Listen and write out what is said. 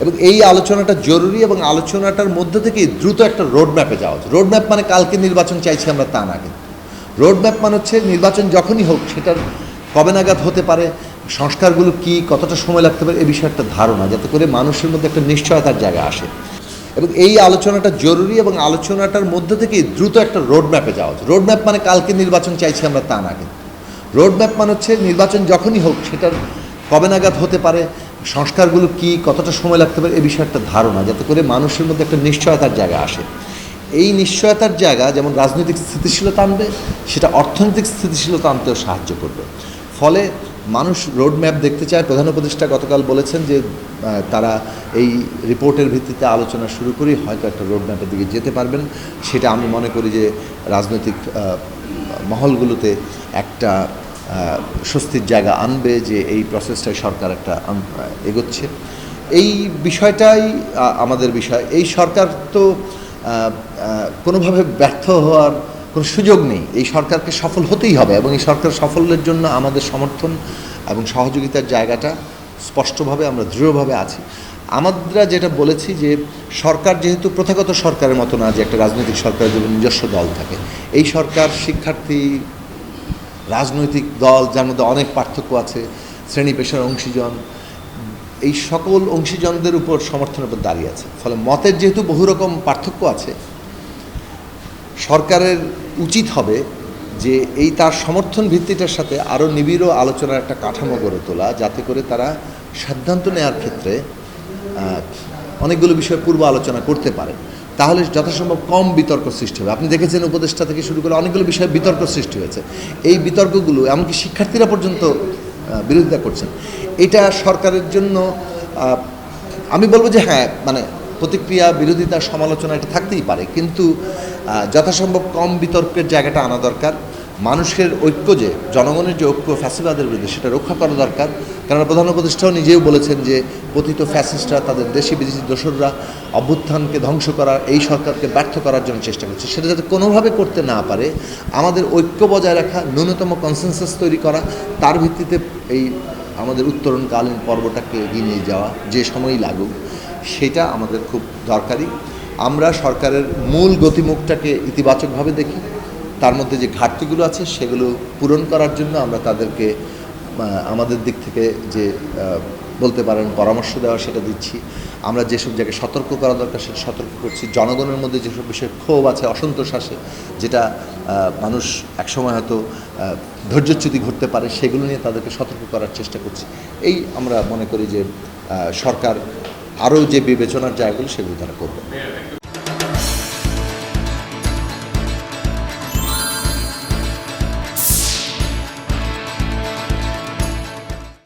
এবং এই আলোচনাটা জরুরি এবং আলোচনাটার মধ্যে থেকে দ্রুত একটা রোড ম্যাপে যাওয়া উচিত। রোড ম্যাপ মানে কালকে নির্বাচন চাইছি আমরা তা না কিন্তু। রোড ম্যাপ মানে হচ্ছে নির্বাচন যখনই হোক, সেটার কবে নাগাদ হতে পারে, সংস্কারগুলো কি, কতটা সময় লাগতে পারে, এ বিষয়ে একটা ধারণা, যাতে করে মানুষের মধ্যে একটা নিশ্চয়তার জায়গা আসে। এবং এই আলোচনাটা জরুরি এবং আলোচনাটার মধ্যে থেকে দ্রুত একটা রোড ম্যাপে যাওয়া উচিত। রোড ম্যাপ মানে কালকে নির্বাচন চাইছি আমরা তা না কিন্তু। রোড ম্যাপ মানে হচ্ছে নির্বাচন যখনই হোক, সেটার কবে নাগাদ হতে পারে সংস্কারগুলো কি, কতটা সময় লাগতে পারে, এ বিষয়ে একটা ধারণা, যাতে করে মানুষের মধ্যে একটা নিশ্চয়তার জায়গা আসে। এই নিশ্চয়তার জায়গা যেমন রাজনৈতিক স্থিতিশীলতা আনবে, সেটা অর্থনৈতিক স্থিতিশীলতা আনতেও সাহায্য করবে। ফলে মানুষ রোড ম্যাপ দেখতে চায়। প্রধান উপদেষ্টা গতকাল বলেছেন যে তারা এই রিপোর্টের ভিত্তিতে আলোচনা শুরু করেই হয়তো একটা রোড ম্যাপের দিকে যেতে পারবেন। সেটা আমি মনে করি যে রাজনৈতিক মহলগুলোতে একটা স্বস্তির জায়গা আনবে যে এই প্রসেসটাই সরকার একটা এগোচ্ছে। এই বিষয়টাই আমাদের বিষয়। এই সরকার তো কোনোভাবে ব্যর্থ হওয়ার কোনো সুযোগ নেই। এই সরকারকে সফল হতেই হবে এবং এই সরকার সফলের জন্য আমাদের সমর্থন এবং সহযোগিতার জায়গাটা স্পষ্টভাবে আমরা দৃঢ়ভাবে আছি। আমরা যেটা বলেছি যে, সরকার যেহেতু প্রথাগত সরকারের মতো না যে একটা রাজনৈতিক সরকারের যেমন নিজস্ব দল থাকে, এই সরকার শিক্ষার্থী রাজনৈতিক দল যার মধ্যে অনেক পার্থক্য আছে, শ্রেণি পেশার অংশীজন, এই সকল অংশীজনদের উপর সমর্থনের উপর দাঁড়িয়ে আছে। ফলে মতের যেহেতু বহু রকম পার্থক্য আছে, সরকারের উচিত হবে যে এই তার সমর্থন ভিত্তিটার সাথে আরও নিবিড় আলোচনার একটা কাঠামো গড়ে তোলা, যাতে করে তারা সিদ্ধান্ত নেওয়ার ক্ষেত্রে অনেকগুলো বিষয় পূর্ব আলোচনা করতে পারে। তাহলে যথাসম্ভব কম বিতর্ক সৃষ্টি হবে। আপনি দেখেছেন উপদেষ্টা থেকে শুরু করে অনেকগুলো বিষয়ে বিতর্ক সৃষ্টি হয়েছে। এই বিতর্কগুলো এমনকি শিক্ষার্থীরা পর্যন্ত বিরোধিতা করছেন। এটা সরকারের জন্য আমি বলব যে হ্যাঁ মানে প্রতিক্রিয়া, বিরোধিতা, সমালোচনা এটা থাকতেই পারে। কিন্তু যথাসম্ভব কম বিতর্কের জায়গাটা আনা দরকার। মানুষের ঐক্য যে, জনগণের যে ঐক্য, ফ্যাসিবাদের বিরুদ্ধে সেটা রক্ষা করা দরকার। কারণ প্রধান উপদেষ্টাও নিজেও বলেছেন যে পতিত ফ্যাসিস্টরা, তাদের দেশি বিদেশি দোসররা অভ্যুত্থানকে ধ্বংস করা এই সরকারকে ব্যর্থ করার জন্য চেষ্টা করছে। সেটা যাতে কোনোভাবে করতে না পারে, আমাদের ঐক্য বজায় রাখা, ন্যূনতম কনসেনসাস তৈরি করা, তার ভিত্তিতে এই আমাদের উত্তরণকালীন পর্বটাকে এগিয়ে নিয়ে যাওয়া, যে সময়ই লাগুক, সেটা আমাদের খুব দরকারি। আমরা সরকারের মূল গতিমুখটাকে ইতিবাচকভাবে দেখি। তার মধ্যে যে ঘাটতিগুলো আছে, সেগুলো পূরণ করার জন্য আমরা তাদেরকে আমাদের দিক থেকে যে বলতে পারেন পরামর্শ দেওয়া সেটা দিচ্ছি। আমরা যেসব জায়গায় সতর্ক করা দরকার সেটা সতর্ক করছি। জনগণের মধ্যে যেসব বিষয়ে ক্ষোভ আছে, অসন্তোষ আসে যেটা মানুষ একসময় হয়তো ধৈর্যচ্যুতি ঘটতে পারে, সেগুলো নিয়ে তাদেরকে সতর্ক করার চেষ্টা করছি। এই আমরা মনে করি যে সরকার আরও যে বিবেচনার জায়গাগুলো, সেগুলো তারা করবে।